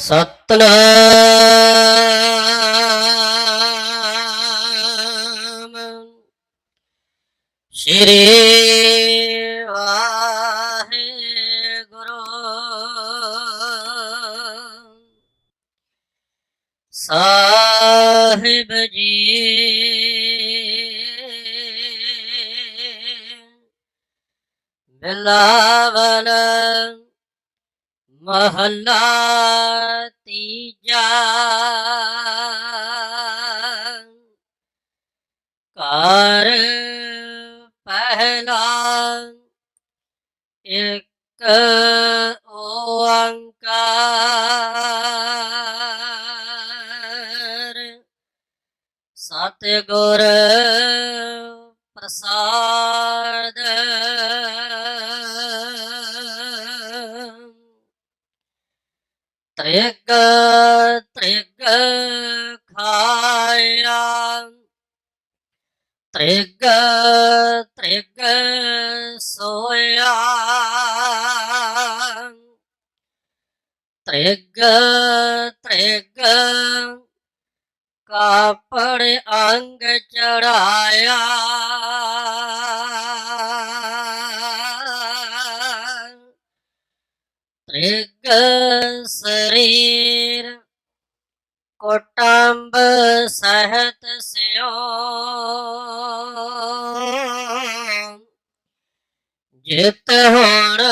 ਸਤਨਾਮ। ਸ਼੍ਰੀ ਵਾਹਿਗੁਰੂ। ਸਾਹਿਬ ਜੀ। ਬਿਲਾਵਲ ਮਹੱਲਾ ਤੀਜਾ ਕਰ ਪਹਿਲਾ ਇੱਕ ਓੰਕਾਰ। ਸਤਿਗੁਰ ਪ੍ਰਸਾਦ ਤ੍ਰਿਗ ਤ੍ਰਿਗ ਖਾਇਆ। ਤ੍ਰਿਗ ਤ੍ਰਿਗ ਸੋਇਆ। ਤ੍ਰਿਗ ਤ੍ਰਿਗ ਕਾਪੜ ਅੰਗ ਚੜਾਇਆ। ਤ੍ਰਿਗ ਸਰੀਰ ਕੋਟੰਬ ਸਹਤ ਸਿਓ। ਜਿਤ ਹੁਣ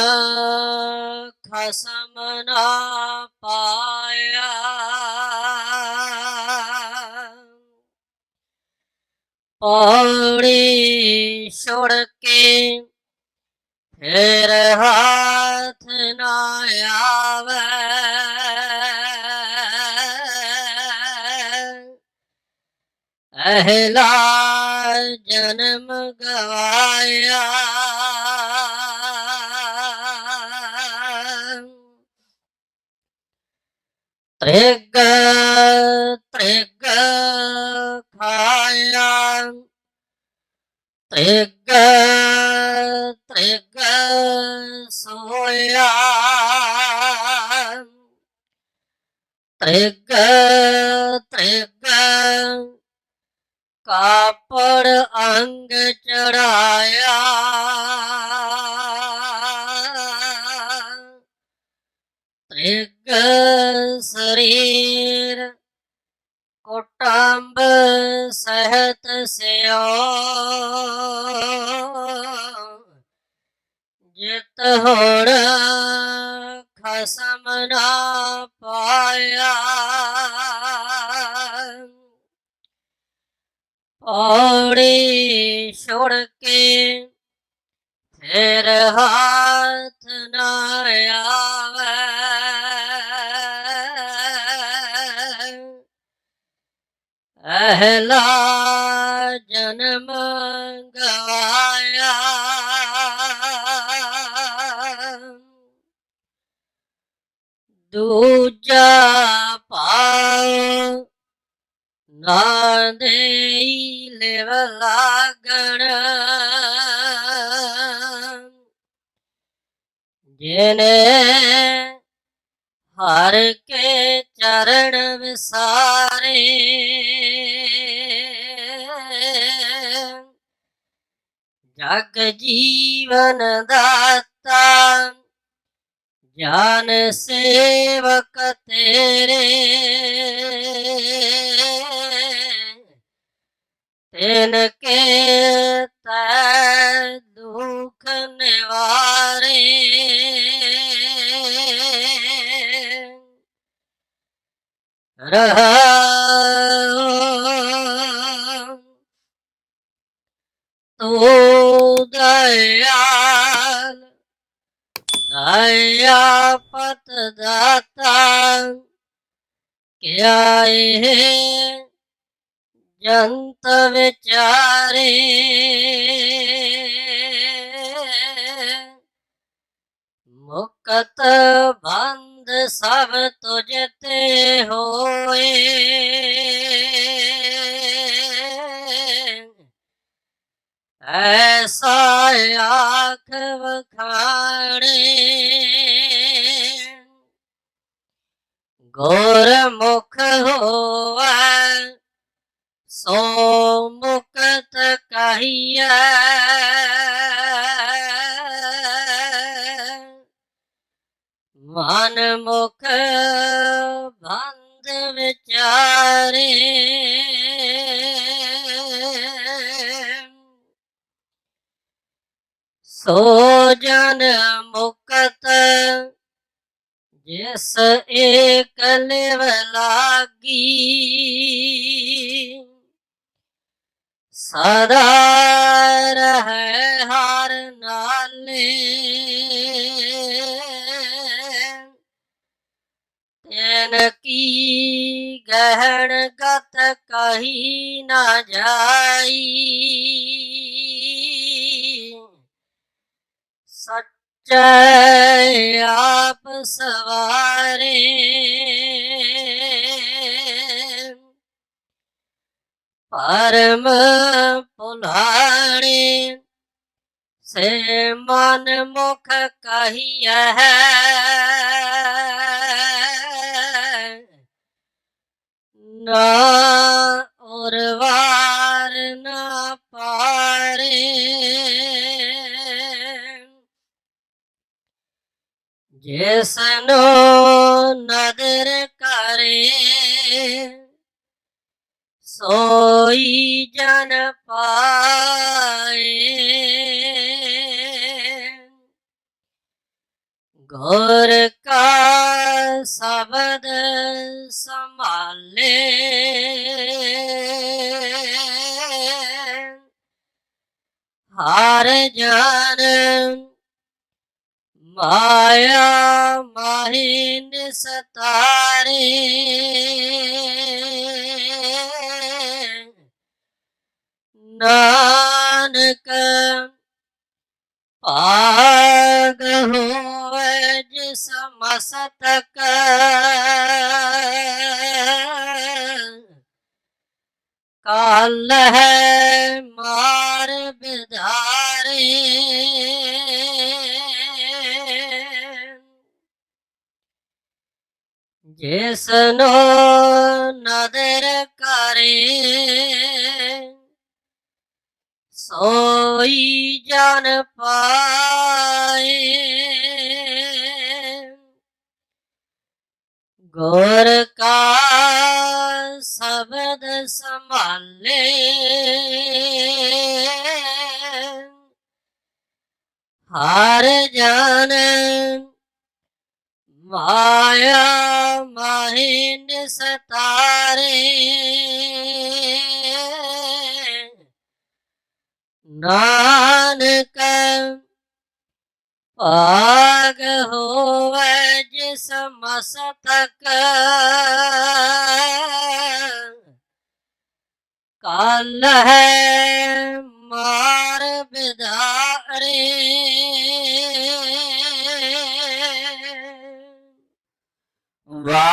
ਖਸਮ ਨਾ ਪਾਇਆ। ਪੌੜੀ ਛੁੜ ਕੇ ਫੇਰ ਹੱਥ ਨਾ ਆਵੇ। ਪਹਿਲਾ ਜਨਮ ਗਵਾਇਆ। ਤ੍ਰਿਗ ਤ੍ਰਿਗ ਖਾਇਆ। ਤ੍ਰਿਗ ਤ੍ਰਿਗ ਸੋਇਆ। ਤ੍ਰਿਗ ਤ੍ਰਿਗ ਕਾਪੜ ਅੰਗ ਚੜਾਇਆ। ਤ੍ਰਿਗ ਸਰੀਰ ਕੁਟੰਬ ਸਹਿਤ ਸਿਓ। ਜਿਤ ਹੁਣ ਖਸਮ ਨਾ ਪਾਇਆ। ਪੌੜੀ ਛੁੜ ਕੇ ਫੇਰ ਹੱਥ ਨਾ ਆਵੇ। ਅਹਲਾ ਜਨਮ ਗਵਾਇਆ। ਦੂਜਾ ਪਾਉ ਨਾ ਦੇਈ ਜਿਨੇ ਹਰ ਕੇ ਚਰਨ ਵਿਸਾਰੇ। ਜਗ ਜੀਵਨ ਦਾਤਾ ਜਾਨ ਸੇਵਕ ਤੇਰੇ। ਤਿਨ ਕੇ ਦਇਆ ਪਤ ਦਾਤਾ ਕਿਆ ਇਹ ਜੰਤ ਵਿਚਾਰੇ? ਮੁਕਤ ਬੰਦ ਸਭ ਤੁਝ ਤੇ ਹੋਏ। ਐਸਾ ਆਖ ਵਖਾਣੇ ਗੁਰ ਮੁਖ ਹੋਵੈ ਸੋ ਮੁਕਤ ਕਹੀਐ ਮਨ ਮੁਖ ਬੰਦ ਵਿਚਾਰੇ ਸੋ ਜਨ ਮੁਕਤ, ਜਿਸ ਏਕ ਲਿਵ ਲਾਗੀ। ਸਦਾ ਰਹਿ ਹਰ ਨਾਲੇ, ਤੈਨ ਕੀ ਗਹਿਣ ਗਤ ਕਹੀ ਨਾ ਜਾਈ। ਸੱਚੇ ਆਪ ਸਵਾਰੇ। ਪਰਮ ਪੁਲਾਣੇ ਸੇ ਮਨ ਮੁਖ ਕਹੀਐ। ਨਾ ਜਿਸ ਨੂੰ ਨਦਰ ਕਰੇ। ਸੋਈ ਜਨ ਪਾਏ। ਗੁਰ ਕਾ ਸ਼ਬਦ ਸੰਭਾਲੇ। ਹਰ ਜਨ ਮਾਇਆ ਮਾਹੀ ਨਿਸਤਾਰੇ। ਨਾਨਕ ਪਾਗ ਹੋਵੇ ਜਿਸ ਮਸਤਕ। ਕਾਲ ਹੈ ਮਾਰ ਬਿਧਾਰੇ। ਜਿਸ ਨੂੰ ਨਦਰ ਕਰੇ ਸੋਈ ਜਨ ਪਾਏ। ਗੁਰ ਕਾ ਸ਼ਬਦ ਸੰਭਾਲੇ ਹਰ ਜਨ ਮਾਇਆ ਮਾਹੀ ਨਿਸਤਾਰੇ। ਨਾਨਕ ਭਾਗ ਹੋਵੇ ਜਿਸ ਮਸਤਕ। ਕਾਲ ਹੈ ਮਾਰ ਬਿਧਾਰੇ